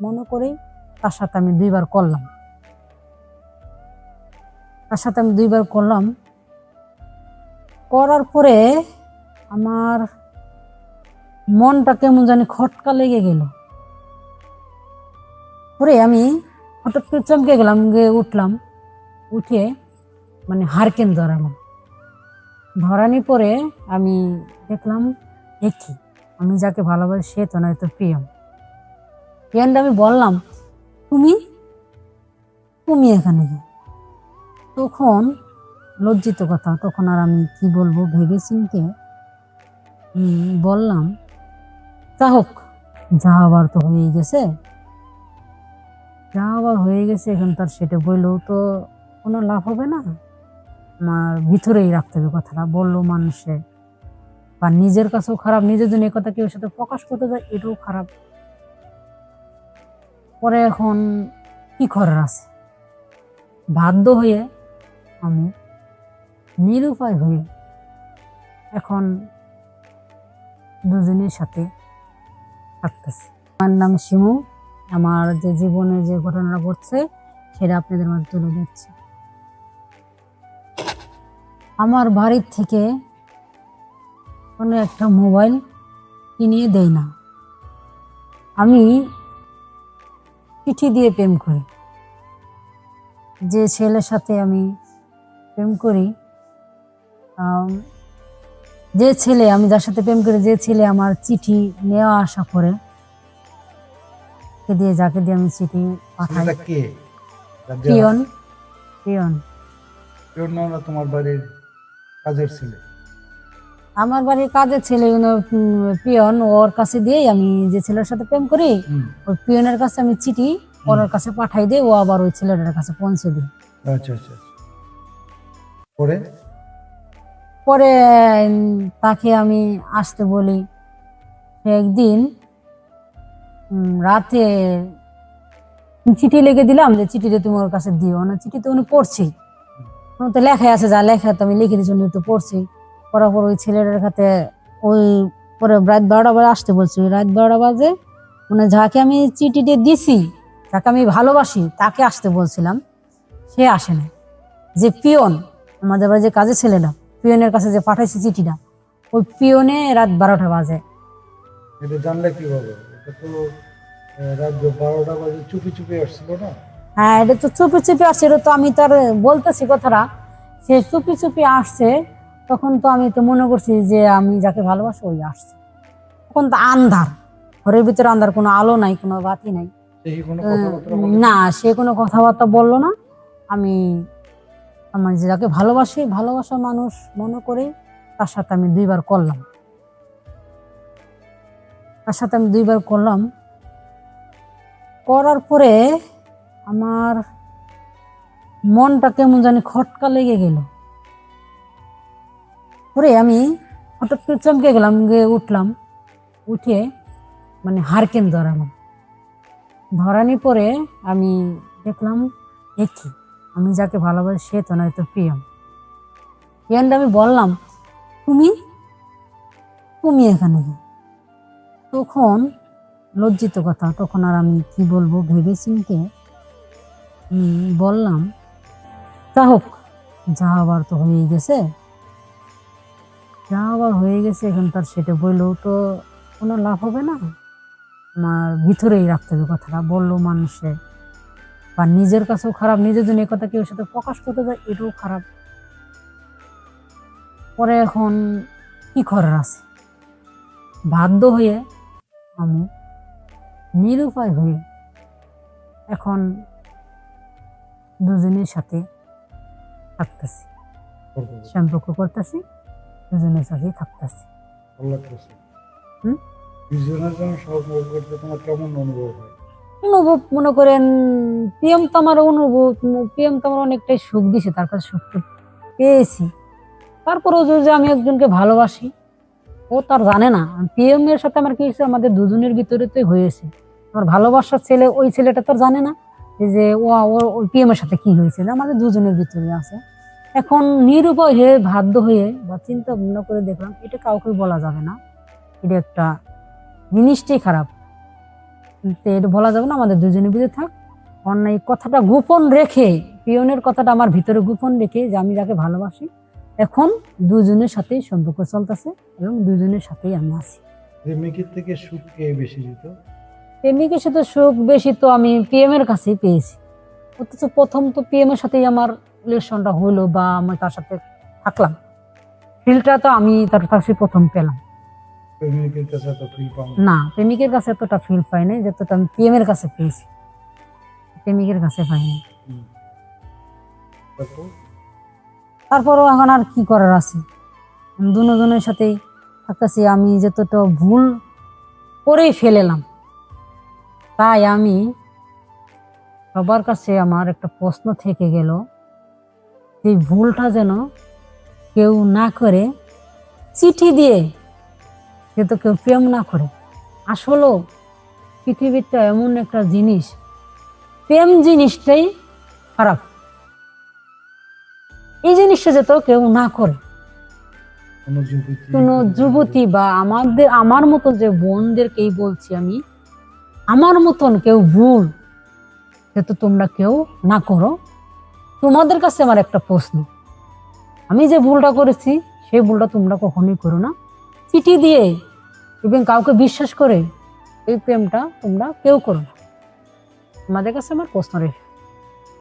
মনে করে তার সাথে আমি দুইবার করলাম। তার সাথে আমি দুইবার করলাম। করার পরে আমার মনটা কেমন জানি খটকা লেগে গেল। পরে আমি হঠাৎ করে চমকে গেলাম, গিয়ে উঠলাম, উঠে মানে হারকেন ধরালাম। ধরানি পরে আমি দেখলাম দেখি আমি যাকে ভালোবাসি সে তো নয়তো প্রিয়ম। প্রিয়নটা আমি বললাম, তুমি? তুমি এখানে তখন লজ্জিত কথা, তখন আর আমি কি বলব ভেবে চিনতে বললাম তা হোক, যা আবার তো হয়ে গেছে। যা আবার হয়ে গেছে, এখন তার সেটা বললেও তো কোনো লাভ হবে না। আমার ভিতরেই রাখতে হবে কথাটা। বলল মানুষে। বা নিজের কাছেও খারাপ, নিজের জন্য এই কথা কেউ সাথে প্রকাশ করতে যায়, এটাও খারাপ। পরে এখন কি করার আছে? বাধ্য হয়ে আমি নিরুপায় হয়ে এখন দুজনের সাথে থাকতেছি। আমার নাম শিমু। আমার যে জীবনে যে ঘটনাটা ঘটছে, সেটা আপনাদের মাঝে তুলে দিচ্ছি আমার বাড়ির থেকে কোনো একটা মোবাইল কিনিয়ে দেয় না। আমি চিঠি দিয়ে প্রেম করি। যে ছেলের সাথে আমি প্রেম করি যে ছেলে আমি যার সাথে প্রেম করি যে ছেলে আমার চিঠি নেওয়া আসা করে দিয়ে যাকে দিয়ে আমি চিঠি পাঠাই। Peon peon. পিয়ন তোমার বাড়ির কাজের ছেলে। আমার বাড়ির কাজের ছেলে পিয়ন ওর কাছে দিয়ে আমি যে ছেলের সাথে প্রেম করি ওই পিয়নের কাছে আমি চিঠি ওর কাছে পাঠাই দিই ও আবার ওই ছেলেটার কাছে পৌঁছে দিই আচ্ছা আচ্ছা আচ্ছা। পরে? পরে তাকে আমি আসতে বলি। একদিন রাতে চিঠি লিখে দিলাম যে চিঠিটা তুমি ওর কাছে দিও। না চিঠি তো উনি পড়ছেই। উনি তো লেখাই আছে যা লেখা তো আমি লিখে দিচ্ছি উনি তো পড়ছি পড়ার ওই ছেলেটার কাছে ওই পরে রাত বারোটা বাজে আসতে বলছি। ওই রাত বারোটা বাজে মানে যাকে আমি চিঠিটা দিছি যাকে আমি ভালোবাসি তাকে আসতে বলছিলাম। সে আসে না যে পিয়ন আমাদের বাড়ি যে কাজে ছেলেটা পিয়নের কাছে যে পাঠাইছি চিঠিটা ওই পিয়নে রাত বারোটা বাজে। এটা জানলে কীভাবে এটা তো রাত বারোটা বাজে চুপি চুপি আসছিল না? হ্যাঁ এটা তো চুপি চুপি আসছে এটা তো আমি তার বলতেছি কথাটা। সে চুপি চুপি আসছে তখন তো আমি তো মনে করছি যে আমি যাকে ভালোবাসি ওই আসছে। তখন তো আন্ধার। ঘরের ভিতরে আন্ধার কোনো আলো নাই কোনো বাতি নাই। না সে কোনো কথাবার্তা বলল না। আমি আমার যে যাকে ভালোবাসি ভালোবাসা মানুষ মনে করে তার সাথে আমি দুইবার করলাম। তার সাথে আমি দুইবার করলাম। করার পরে আমার মনটা কেমন জানি খটকা লেগে গেল। পরে আমি হঠাৎ করে চমকে গেলাম, গিয়ে উঠলাম, উঠে মানে হারকেন ধরালাম। ধরানি পরে আমি দেখলাম দেখি আমি যাকে ভালোবাসি, সে তো নয়, তো প্রিয়ম। প্রিয়নটা আমি বললাম, তুমি? তুমি এখানে তখন লজ্জিত কথা, তখন আর আমি কি বলব ভেবে চিনতে বললাম, তা হোক, যা আবার তো হয়ে গেছে। যা আবার হয়ে গেছে এখন তার সেটা বললেও তো কোনো লাভ হবে না? আমার ভিতরেই রাখতে হবে কথাটা বলল মানুষে বা নিজের কাছেও খারাপ নিজের জন্য এই কথা কেউ সাথে প্রকাশ করতে যায় এটাও খারাপ। পরে এখন কি করার আছে? বাধ্য হয়ে আমি নিরুপায় হয়ে এখন দুজনের সাথে থাকতেছি সম্পর্ক করতেছি। দুজনের সাথেই থাকতেছি। আল্লাহ হুম? দুজনের জন্য সম্পর্ক করতে তোমার কেমন অনুভব হয়? অনুভব মনে করেন পিএম তো আমার অনুভব পিএম তো আমার অনেকটাই সুখ দিছে তার কাছে সুখ পেয়েছি। তারপরেও যে আমি একজনকে ভালোবাসি ও তার জানে না। পিএম এর সাথে আমার কি হয়েছে? আমাদের দুজনের ভিতরে তো হয়েছে। আমার ভালোবাসার ছেলে ওই ছেলেটা তো জানে না যে ও ওর পিএম এর সাথে কি হয়েছে? আমাদের দুজনের ভিতরে আছে। এখন নিরুপায় হয়ে বাধ্য হয়ে বা চিন্তা ভাবনা করে দেখলাম এটা কাউকে বলা যাবে না। এটা একটা জিনিসটাই খারাপ। এটা বলা যাবে না আমাদের দুজনে বুঝে থাক। অন্যায় কথাটা গোপন রেখে পিয়নের কথাটা আমার ভিতরে গোপন রেখে যে আমি যাকে ভালোবাসি এখন দুজনের সাথেই সম্পর্ক চলতেছে এবং দুজনের সাথেই আমি আছি। প্রেমিকের থেকে সুখ কে বেশি দিত? প্রেমিকের সাথে সুখ বেশি তো আমি পিএম এর কাছেই পেয়েছি। অথচ প্রথম তো পিএম এর সাথেই আমার রিলেশনটা হলো বা আমি তার সাথে থাকলাম। ফিলটা তো আমি তার কাছে প্রথম পেলাম। না। প্রেমিকের কাছে এতটা ফিল পাই নাই যতটা আমি পিএম এর কাছে পেয়েছি। প্রেমিকের কাছে পাইনি। তারপরও এখন আর কি করার আছে? দুজনের সাথেই থাকতেছি আমি যতটা ভুল করেই ফেলেলাম তাই আমি সবার কাছে আমার একটা প্রশ্ন থেকে গেল এই ভুলটা যেন কেউ না করে চিঠি দিয়ে যাতে কেউ প্রেম না করে। আসলেও পৃথিবীটা এমন একটা জিনিস প্রেম জিনিসটাই খারাপ। এই জিনিসটা যেত কেউ না করে। কোনো যুবতী বা আমাদের আমার মতো যে বোনদেরকেই বলছি আমি আমার মতন কেউ ভুল যেহেতু তোমরা কেউ না করো। তোমাদের কাছে আমার একটা প্রশ্ন। আমি যে ভুলটা করেছি, সেই ভুলটা তোমরা কখনোই করো না। চিঠি দিয়ে এবং কাউকে বিশ্বাস করে এই প্রেমটা তোমরা কেউ করো না। তোমাদের কাছে আমার প্রশ্ন রেখে